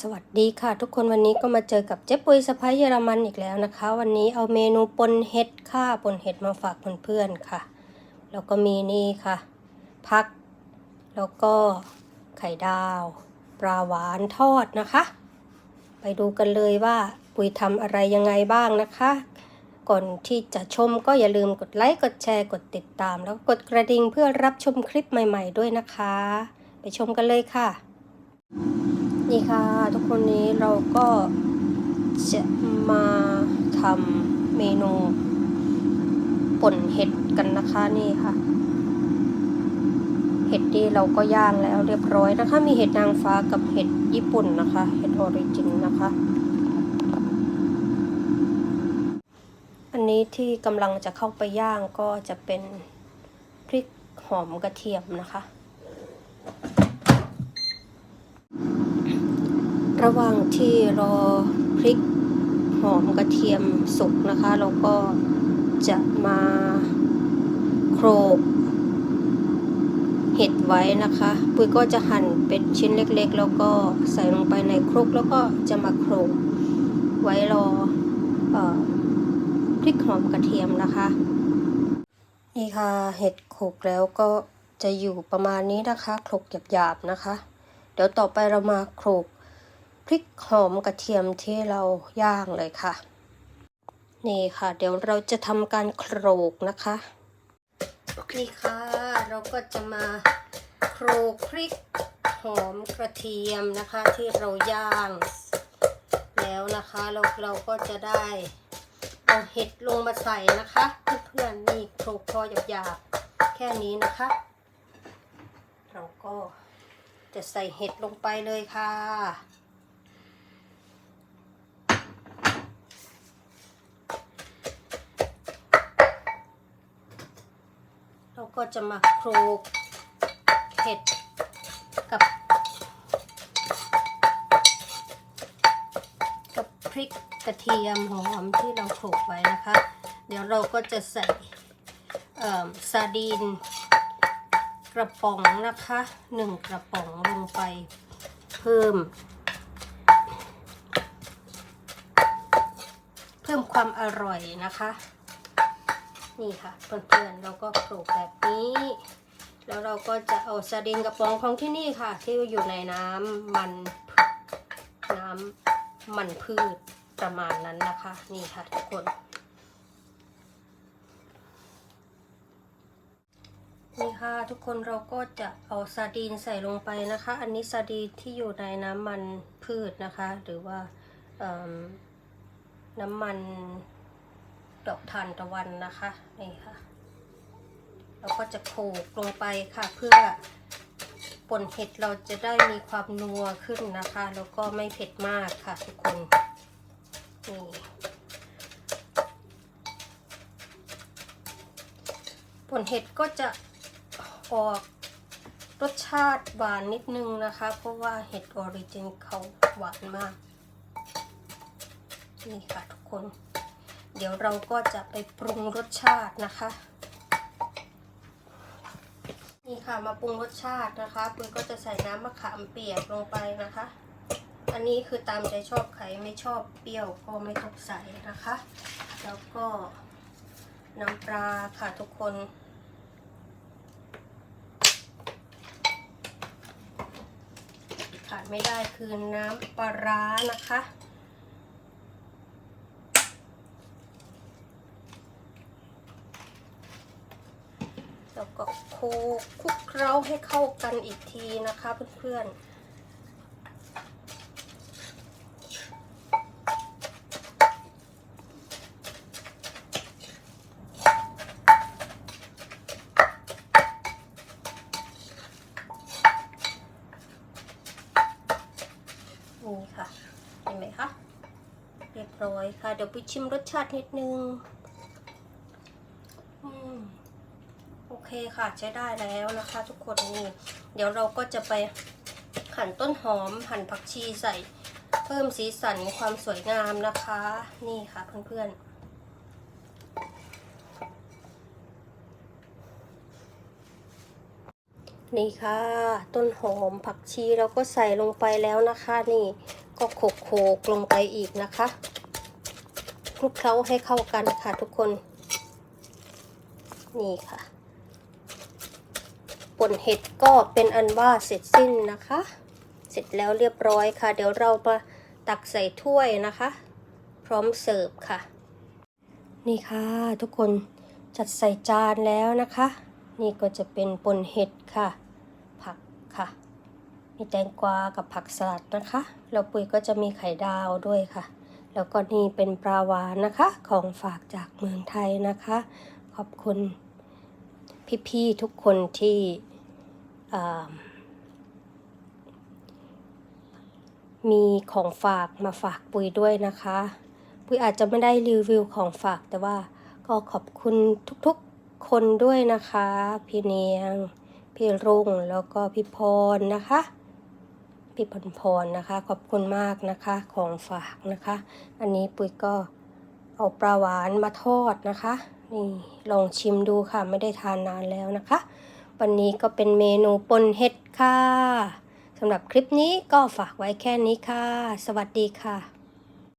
สวัสดีค่ะทุกคนวันนี้ก็มาเจอกับเจ๊ปุยสะพ้ายเยอรมันอีกแล้วนะคะ วันนี้เอาเมนูปนเห็ดค่ะปนเห็ดมาฝากเพื่อนๆค่ะ แล้วก็มีนี่ค่ะ พัก แล้วก็ไข่ดาว ปลาหวานทอดนะคะ ไปดูกันเลยว่าปุยทำอะไรยังไงบ้างนะคะ ก่อนที่จะชมก็อย่าลืมกดไลค์กดแชร์กดติดตาม แล้วกกดกระดิ่งเพื่อรับชมคลิปใหม่ ๆ ด้วยนะคะ ไปชมกันเลยค่ะ นี่ค่ะ ทุกคนนี้เราก็จะมาทำเมนูป่นเห็ดกันนะคะนี่ค่ะ เห็ดที่เราก็ย่างแล้วเรียบร้อยนะคะ มีเห็ดนางฟ้ากับเห็ดญี่ปุ่นนะคะ เห็ดออริจินนะคะ อันนี้ที่กำลังจะเข้าไปย่างก็จะเป็นพริกหอมกระเทียมนะคะ ระหว่างที่รอพริกหอมกระเทียมสุกนะคะ เราก็จะมาโครกเห็ดไว้นะคะ ปุ้ยก็จะหั่นเป็นชิ้นเล็กๆ แล้วก็ใส่ลงไปในครกแล้วก็จะมาโครกไว้รอออพริกหอมกระเทียมนะคะ นี่ค่ะเห็ดโขลกแล้วก็จะอยู่ประมาณนี้นะคะโขลกหยาบๆนะคะ เดี๋ยวต่อไปเรามาโขลก พริกหอมกระเทียมที่เราย่างเลยค่ะ นี่ค่ะ เดี๋ยวเราจะทำการโขลกนะคะ นี่ค่ะ เราก็จะมาโขลกพริกหอมกระเทียมนะคะที่เราย่าง แล้วนะคะเราเราก็จะได้เอาเห็ดลงมาใส่นะคะเพื่อนๆนี่โขลกพอหยาบๆแค่นี้นะคะ เราก็จะใส่เห็ดลงไปเลยค่ะ ก็จะมาโครกเห็ดกับ กับพริกกระเทียมหอมที่เราโขลกไว้นะคะ เดี๋ยวเราก็จะใส่ซาดีนกระป๋องนะคะหนึ่งกระป๋องลงไปเพิ่ม เพิ่มความอร่อยนะคะ นี่ค่ะเพื่อนๆเราก็โขลกแบบนี้ แล้วเราก็จะเอาซาดินกระป๋องของที่นี่ค่ะ ที่อยู่ในน้ำมันน้ำมันพืชประมาณนั้นนะคะ นี่ค่ะทุกคนนี่ค่ะทุกคนเราก็จะเอาซาดีนใส่ลงไปนะคะ อันนี้ซาดีนที่อยู่ในน้ำมันพืชนะคะ หรือว่าน้ำมันดอกทานตะวันนะคะ นี่ค่ะ เราก็จะโขลกลงไปค่ะ เพื่อป่นเห็ดเราจะได้มีความนัวขึ้นนะคะ แล้วก็ไม่เผ็ดมากค่ะทุกคนนี่ป่นเห็ดก็จะออกรสชาติหวานนิดนึงนะคะ เพราะว่าเห็ดออริจินเขาหวานมาก นี่ค่ะทุกคน เดี๋ยวเราก็จะไปปรุงรสชาตินะคะ นี่ค่ะมาปรุงรสชาตินะคะปุ้ยก็จะใส่น้ำมะขามเปียกลงไปนะคะ อันนี้คือตามใจชอบใครไม่ชอบเปรี้ยวก็ไม่ต้องใส่นะคะ แล้วก็น้ำปลาค่ะทุกคนขาดไม่ได้คือน้ำปลาร้านะคะ แล้วก็โคลุกคลุกเคล้าให้เข้ากันอีกทีนะคะเพื่อนๆนี่ค่ะ เห็นไหมคะ เรียบร้อยค่ะ เดี๋ยวไปชิมรสชาตินิดนึง อืม โอ เคค่ะใช้ได้แล้วนะคะทุกคนนี่เดี๋ยวเราก็จะไปหั่นต้นหอมหั่นผักชีใส่เพิ่มสีสันความสวยงามนะคะ นี่ค่ะเพื่อนๆนี่ค่ะ ต้นหอมผักชีเราก็ใส่ลงไปแล้วนะคะ นี่ก็โขกโขกลงไปอีกนะคะคลุกเคล้าให้เข้ากันค่ะทุกคน นี่ค่ะ ป่นเห็ดก็เป็นอันว่าเสร็จสิ้นนะคะ เสร็จแล้วเรียบร้อยค่ะ เดี๋ยวเรามาตักใส่ถ้วยนะคะ พร้อมเสิร์ฟค่ะ นี่ค่ะทุกคนจัดใส่จานแล้วนะคะ นี่ก็จะเป็นป่นเห็ดค่ะ ผักค่ะ มีแตงกวากับผักสลัดนะคะแล้วปุ๋ยก็จะมีไข่ดาวด้วยค่ะ แล้วก็นี่เป็นปลาหวานนะคะ ของฝากจากเมืองไทยนะคะ ขอบคุณ พี่ๆทุกคนที่มีของฝากมาฝากปุ๋ยด้วยนะคะ ปุยอาจจะไม่ได้รีวิวของฝากแต่ว่าก็ขอบคุณทุกๆคนด้วยนะคะ พี่เนียง พี่รุ่งแล้วก็พี่พรนะคะ พี่พรพรนะคะ ขอบคุณมากนะคะของฝากนะคะ อันนี้ปุยก็ เอาปลาหวานมาทอดนะคะ นี่ลองชิมดูค่ะ ไม่ได้ทานนานแล้วนะคะ วันนี้ก็เป็นเมนูปนเห็ดค่ะสำหรับคลิปนี้ก็ฝากไว้แค่นี้ค่ะ สวัสดีค่ะ